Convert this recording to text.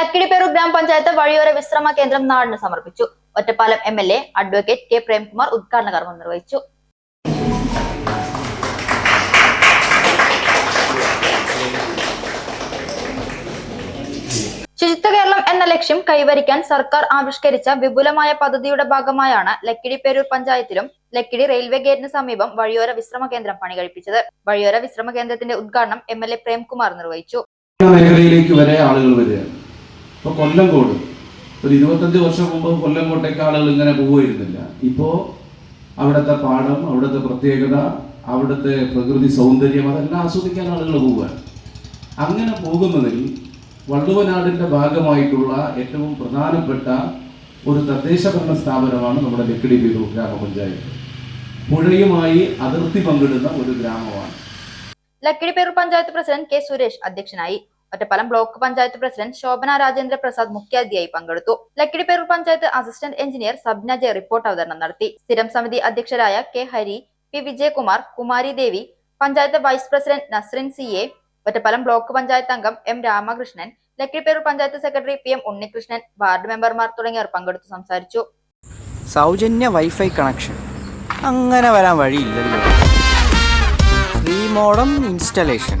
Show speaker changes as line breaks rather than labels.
ലക്കിടിപ്പേറൂർ ഗ്രാമപഞ്ചായത്ത് വഴിയോര വിശ്രമ കേന്ദ്രം നാടിന് സമർപ്പിച്ചു. Ottapalam M L A advocate K Premkumar ഉദ്ഘാടന കർമ്മം നിർവഹിച്ചു. ശുചിത്വ കേരളം എന്ന ലക്ഷ്യം കൈവരിക്കാൻ സർക്കാർ ആവിഷ്കരിച്ച വിപുലമായ പദ്ധതിയുടെ ഭാഗമായാണ് ലക്കിടി പേരൂർ പഞ്ചായത്തിലും ലക്കിടി റെയിൽവേ ഗേറ്റിന് സമീപം വഴിയോര വിശ്രമ കേന്ദ്രം പണി കഴിപ്പിച്ചത് വഴിയോര വിശ്രമ കേന്ദ്രത്തിന്റെ ഉദ്ഘാടനം എം എൽ എ പ്രേംകുമാർ നിർവഹിച്ചു.
മേഖലയിലേക്ക് വരെ ആളുകൾ വരികയാണ്. ഇപ്പോൾ കൊല്ലംകോട് ഒരു ഇരുപത്തഞ്ച് വർഷം മുമ്പ് കൊല്ലംകോട്ടേക്ക് ആളുകൾ ഇങ്ങനെ പോകുമായിരുന്നില്ല ഇപ്പോൾ അവിടുത്തെ പാടം അവിടുത്തെ പ്രത്യേകത അവിടുത്തെ പ്രകൃതി സൗന്ദര്യം അതെല്ലാം ആസ്വദിക്കാൻ ആളുകൾ പോവുക അങ്ങനെ പോകുന്നതിൽ വള്ളുവനാടിന്റെ ഭാഗമായിട്ടുള്ള ഏറ്റവും പ്രധാനപ്പെട്ട ഒരു തദ്ദേശ ഭരണ സ്ഥാപനമാണ് നമ്മുടെ ലക്കിടി ബീരൂർ ഗ്രാമപഞ്ചായത്ത്. പുഴയുമായി അതിർത്തി പങ്കിടുന്ന ഒരു ഗ്രാമമാണ്.
ലക്കിടിപ്പേരൂർ പഞ്ചായത്ത് പ്രസിഡന്റ് കെ സുരേഷ് അധ്യക്ഷനായി. ഒറ്റപ്പാലം ബ്ലോക്ക് പഞ്ചായത്ത് പ്രസിഡന്റ് ശോഭന രാജേന്ദ്ര പ്രസാദ് മുഖ്യാതിഥിയായി പങ്കെടുത്തു. Lakkidiperur panchayat assistant engineer Sabna J report അവതരണം നടത്തി. സ്ഥിരം സമിതി അധ്യക്ഷരായ K Hari P Vijayakumar Kumari Devi panchayat vice president Nasrin C A Ottapalam block panchayat അംഗം M Ramakrishnan Lakkidiperur panchayat secretary P M Unnikrishnan ward മെമ്പർമാർ തുടങ്ങിയവർ പങ്കെടുത്തു സംസാരിച്ചു.
സൗജന്യ വൈഫൈ കണക്ഷൻ. അങ്ങനെ വരാൻ വഴിയില്ലല്ലോ. Free modem installation.